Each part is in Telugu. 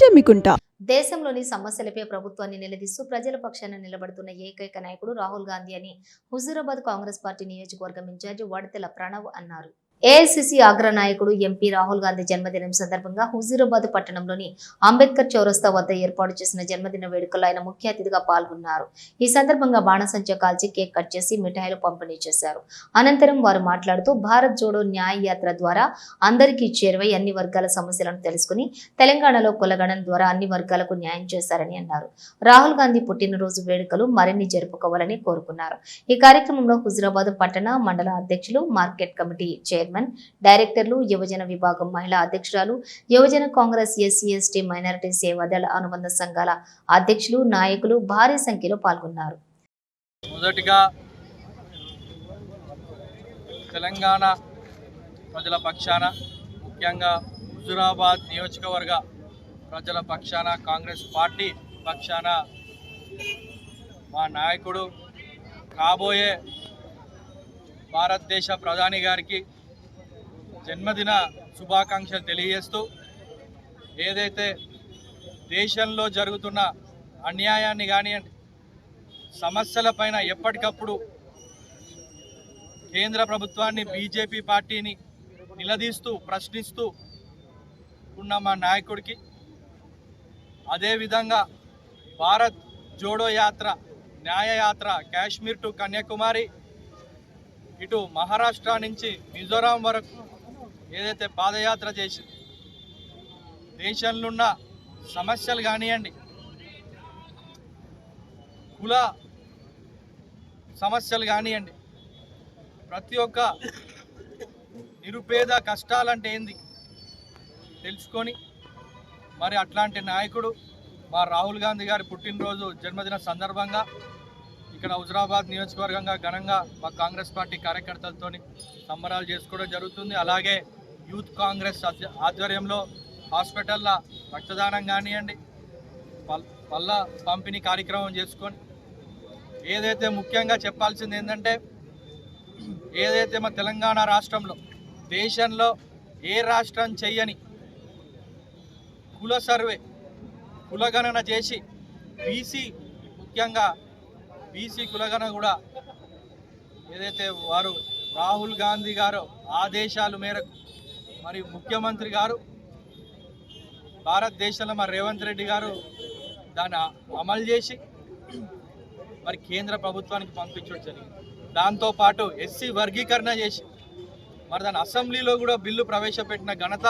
చెమ్మికుంటా దేశంలోని సమస్యలపై ప్రభుత్వాన్ని నిలదీస్తూ ప్రజల పక్షాన నిలబడుతున్న ఏకైక నాయకుడు రాహుల్ గాంధీ అని హుజూరాబాద్ కాంగ్రెస్ పార్టీ నియోజకవర్గం ఇన్ఛార్జి వడతెల ప్రణవ్ అన్నారు. ఏఐసిసి అగ్ర నాయకుడు ఎంపీ రాహుల్ గాంధీ జన్మదినం సందర్భంగా హుజూరాబాద్ పట్టణంలోని అంబేద్కర్ చౌరస్తా వద్ద ఏర్పాటు చేసిన జన్మదిన వేడుకల్లో ఆయన ముఖ్య అతిథిగా పాల్గొన్నారు. ఈ సందర్భంగా బాణసంచ కాల్చి కేక్ కట్ చేసి మిఠాయిలు పంపిణీ చేశారు. అనంతరం వారు మాట్లాడుతూ భారత్ జోడో న్యాయ యాత్ర ద్వారా అందరికీ చేరువై అన్ని వర్గాల సమస్యలను తెలుసుకుని తెలంగాణలో కులగణం ద్వారా అన్ని వర్గాలకు న్యాయం చేశారని అన్నారు. రాహుల్ గాంధీ పుట్టినరోజు వేడుకలు మరిన్ని జరుపుకోవాలని కోరుకున్నారు. ఈ కార్యక్రమంలో హుజురాబాద్ పట్టణ మండల అధ్యక్షులు మార్కెట్ కమిటీ చైర్మన్ డైరెక్టర్లు యువజన విభాగం మహిళా అధ్యక్షురాలు యువజన Congress SC ST minority Sevadal అనుబంధ సంఘాల అధ్యక్షులు నాయకులు భారీ సంఖ్యలో పాల్గొన్నారు. మొదటిగా తెలంగాణ ప్రజల పక్షాన ముఖ్యంగా హుజురాబాద్ నియోజకవర్గ ప్రజల పక్షాన కాంగ్రెస్ పార్టీ పక్షాన మా నాయకుడు కాబోయే భారతదేశ ప్రధాని గారికి జన్మదిన శుభాకాంక్షలు తెలియజేస్తూ ఏదైతే దేశంలో జరుగుతున్న అన్యాయాన్ని కానివ్వండి సమస్యలపైన ఎప్పటికప్పుడు కేంద్ర ప్రభుత్వాన్ని బీజేపీ పార్టీని నిలదీస్తూ ప్రశ్నిస్తూ ఉన్న మా నాయకుడికి అదేవిధంగా భారత్ జోడో యాత్ర న్యాయయాత్ర కాశ్మీర్ టు కన్యాకుమారి ఇటు మహారాష్ట్ర నుంచి మిజోరాం వరకు ఏదైతే పాదయాత్ర చేసింది దేశంలో ఉన్న సమస్యలు కానివ్వండి కుల సమస్యలు కానివ్వండి ప్రతి ఒక్క నిరుపేద కష్టాలంటే ఏంది? తెలుసుకొని మరి అట్లాంటి నాయకుడు మా రాహుల్ గాంధీ గారి పుట్టినరోజు జన్మదిన సందర్భంగా ఇక్కడ హుజరాబాద్ నియోజకవర్గంగా ఘనంగా మా కాంగ్రెస్ పార్టీ కార్యకర్తలతో సంబరాలు చేసుకోవడం జరుగుతుంది. అలాగే యూత్ కాంగ్రెస్ ఆధ్వ- ఆధ్వర్యంలో హాస్పిటల్లో రక్తదానం కానివ్వండి పల్ పళ్ళ పంపిణీ కార్యక్రమం చేసుకొని ఏదైతే ముఖ్యంగా చెప్పాల్సింది ఏంటంటే ఏదైతే మా తెలంగాణ రాష్ట్రంలో దేశంలో ఏ రాష్ట్రం చెయ్యని కుల సర్వే కులగణన చేసి బీసీ ముఖ్యంగా బీసీ కులగణన కూడా ఏదైతే వారు రాహుల్ గాంధీ గారు ఆదేశాలు మేరకు మరి ముఖ్యమంత్రి గారు భారతదేశంలో మరి రేవంత్ రెడ్డి గారు దాన్ని అమలు చేసి మరి కేంద్ర ప్రభుత్వానికి పంపించడం జరిగింది. దాంతోపాటు ఎస్సీ వర్గీకరణ చేసి మరి దాని అసెంబ్లీలో కూడా బిల్లు ప్రవేశపెట్టిన ఘనత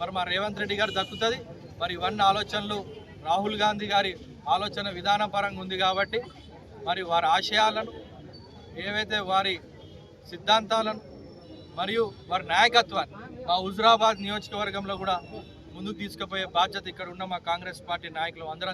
మరి మా రేవంత్ రెడ్డి గారు దక్కుతుంది. మరి ఇవన్నీ ఆలోచనలు రాహుల్ గాంధీ గారి ఆలోచన విధానపరంగా ఉంది కాబట్టి మరి వారి ఆశయాలను ఏవైతే వారి సిద్ధాంతాలను మరియు వారి నాయకత్వాన్ని మా హుజురాబాద్ నియోజకవర్గంలో కూడా ముందుకు తీసుకుపోయే బాధ్యత ఇక్కడ ఉన్న మా కాంగ్రెస్ పార్టీ నాయకులు అందరం